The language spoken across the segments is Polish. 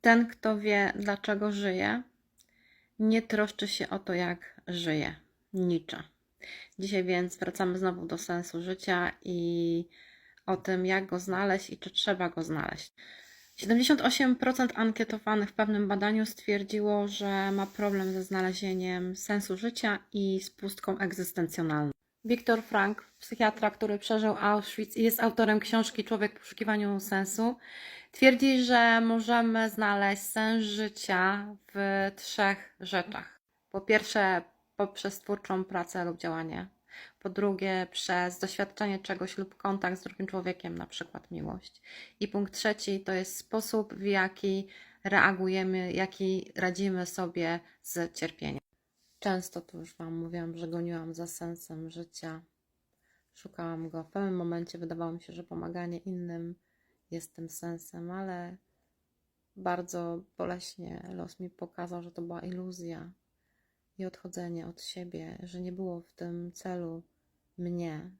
Ten, kto wie, dlaczego żyje, nie troszczy się o to, jak żyje. Nietzsche. Dzisiaj więc wracamy znowu do sensu życia i o tym, jak go znaleźć i czy trzeba go znaleźć. 78% ankietowanych w pewnym badaniu stwierdziło, że ma problem ze znalezieniem sensu życia i z pustką egzystencjonalną. Viktor Frank, psychiatra, który przeżył Auschwitz i jest autorem książki Człowiek w poszukiwaniu sensu, twierdzi, że możemy znaleźć sens życia w trzech rzeczach. Po pierwsze, poprzez twórczą pracę lub działanie. Po drugie, przez doświadczenie czegoś lub kontakt z drugim człowiekiem, na przykład miłość. I punkt trzeci to jest sposób, w jaki reagujemy, jaki radzimy sobie z cierpieniem. Często tu już Wam mówiłam, że goniłam za sensem życia. Szukałam go. W pewnym momencie wydawało mi się, że pomaganie innym jest tym sensem, ale bardzo boleśnie los mi pokazał, że to była iluzja i odchodzenie od siebie, że nie było w tym celu mnie,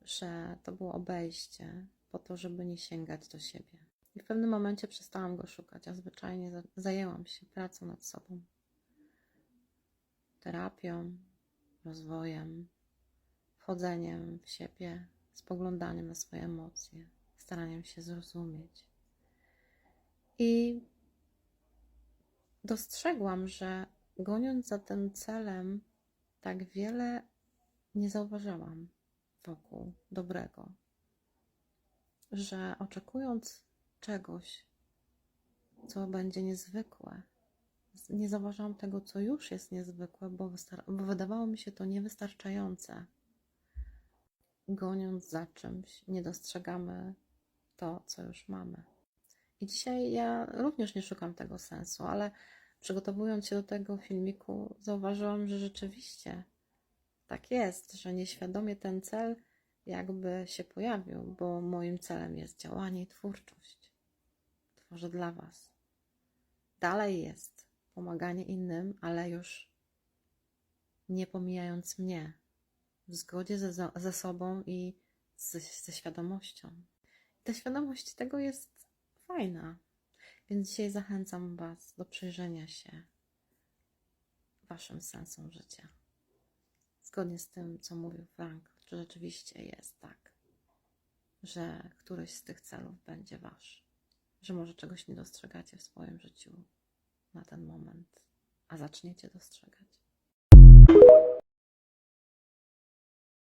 że to było obejście po to, żeby nie sięgać do siebie. I w pewnym momencie przestałam go szukać, a zwyczajnie za- zajęłam się pracą nad sobą, terapią, rozwojem, wchodzeniem w siebie, spoglądaniem na swoje emocje, staraniem się zrozumieć. I dostrzegłam, że goniąc za tym celem, tak wiele nie zauważałam wokół dobrego, że oczekując czegoś, co będzie niezwykłe, nie zauważałam tego, co już jest niezwykłe, bo, bo wydawało mi się to niewystarczające. Goniąc za czymś, nie dostrzegamy to, co już mamy. I dzisiaj ja również nie szukam tego sensu, ale przygotowując się do tego filmiku, zauważyłam, że rzeczywiście tak jest, że nieświadomie ten cel jakby się pojawił, bo moim celem jest działanie i twórczość. Tworzę dla Was. Dalej jest pomaganie innym, ale już nie pomijając mnie, w zgodzie ze, ze sobą i ze, ze świadomością. Ta świadomość tego jest fajna, więc dzisiaj zachęcam Was do przyjrzenia się Waszym sensom życia. Zgodnie z tym, co mówił Frank, czy rzeczywiście jest tak, że któryś z tych celów będzie Wasz, że może czegoś nie dostrzegacie w swoim życiu na ten moment, a zaczniecie dostrzegać.